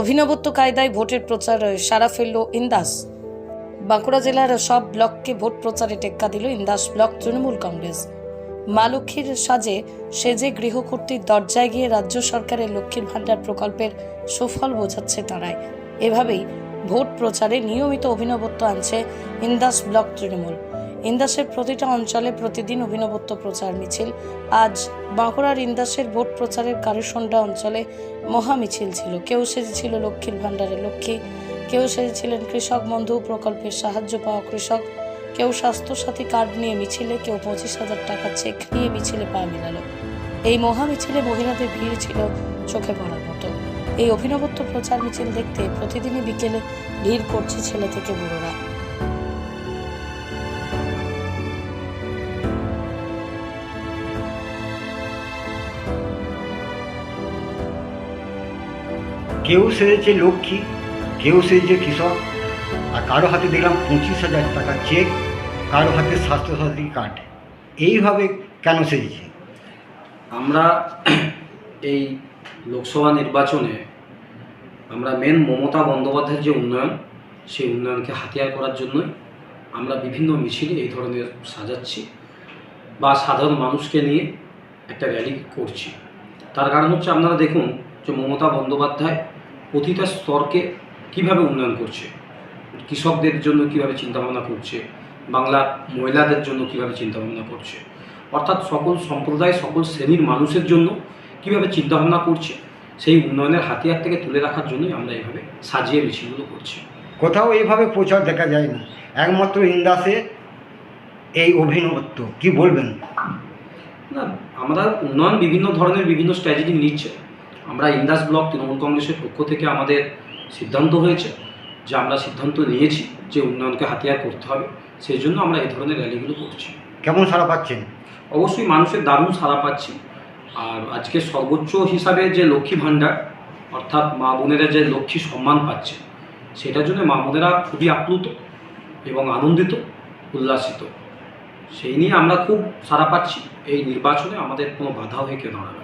অভিনবত্ব কায়দায় ভোটের প্রচার সারা ফেলল ইন্দাস। বাঁকুড়া জেলার সব ব্লককে ভোট প্রচারে টেক্কা দিল ইন্দাস ব্লক তৃণমূল কংগ্রেস। মা লক্ষ্মীর সাজে সেজে গৃহকর্তীর দরজায় গিয়ে রাজ্য সরকারের লক্ষ্মীর ভাণ্ডার প্রকল্পের সুফল বোঝাচ্ছে তারাই। এভাবেই ভোট প্রচারে নিয়মিত অভিনবত্ব আনছে ইন্দাস ব্লক তৃণমূল। ইন্দাসের প্রতিটা অঞ্চলে প্রতিদিন অভিনবত্ব প্রচার মিছিল। আজ বাঁকুড়ার ইন্দাসের ভোট প্রচারের কারুসন্ডা অঞ্চলে মহা মিছিল ছিল। কেউ সেজেছিল লক্ষ্মীর ভাণ্ডারের লক্ষ্মী, কেউ সেজেছিলেন কৃষক বন্ধু প্রকল্পের সাহায্য পাওয়া কৃষক, কেউ স্বাস্থ্যসাথী কার্ড নিয়ে মিছিলে, কেউ পঁচিশ হাজার টাকা চেক নিয়ে মিছিলে পা মেলালো। এই মহা মিছিলে মহিলাদের ভিড় ছিল চোখে পড়ার মতো। এই অভিনবত্ব প্রচার মিছিল দেখতে প্রতিদিনই বিকেলে ভিড় করছে ছেলে থেকে বুড়োরা। কেউ সেজেছে লক্ষ্মী, কেউ সেজেছে কৃষক আর কারও হাতে দেখলাম পঁচিশ হাজার টাকা চেক কারও হাতে স্বাস্থ্যসাথী কার্ড এইভাবে কেন সেজেছে? আমরা এই লোকসভা নির্বাচনে আমরা মেন মমতা বন্দ্যোপাধ্যায়ের যে উন্নয়ন, সেই উন্নয়নকে হাতিয়ার করার জন্যই আমরা বিভিন্ন মিছিলে এই ধরনের সাজাচ্ছি বা সাধারণ মানুষকে নিয়ে একটা র্যালি করছি। তার কারণ হচ্ছে আপনারা দেখুন যে মমতা বন্দ্যোপাধ্যায় প্রতিটা স্তরকে কীভাবে উন্নয়ন করছে? কৃষকদের জন্য কীভাবে চিন্তাভাবনা করছে? বাংলার মহিলাদের জন্য কীভাবে চিন্তাভাবনা করছে? অর্থাৎ সকল সম্প্রদায় সকল শ্রেণির মানুষের জন্য কীভাবে চিন্তাভাবনা করছে? সেই উন্নয়নের হাতিয়ার থেকে তুলে রাখার জন্যই আমরা এইভাবে সাজিয়ে মিছিলগুলো করছি। কোথাও এইভাবে প্রচার দেখা যায় না। একমাত্র ইন্দাসে এই অভিনবত্ব। কি বলবেন? না আমরা উন্নয়ন বিভিন্ন ধরনের বিভিন্ন স্ট্র্যাটেজি নিচ্ছে। আমরা ইন্দাস ব্লক তৃণমূল কংগ্রেসের পক্ষ থেকে আমাদের সিদ্ধান্ত হয়েছে যে আমরা সিদ্ধান্ত নিয়েছি যে উন্নয়নকে হাতিয়ার করতে হবে। সেই জন্য আমরা এই ধরনের র্যালিগুলো করছি। কেমন সাড়া পাচ্ছেন? অবশ্যই মানুষের দারুণ সাড়া পাচ্ছি। আর আজকে সর্বোচ্চ হিসাবে যে লক্ষ্মী ভাণ্ডার অর্থাৎ মা বোনেরা যে লক্ষ্মী সম্মান পাচ্ছে সেটার জন্য মা বোনেরা খুবই আপ্লুত এবং আনন্দিত উল্লাসিত। সেই নিয়ে আমরা খুব সাড়া পাচ্ছি। এই নির্বাচনে আমাদের কোনো বাধা হয়ে কেউ দাঁড়াবে না।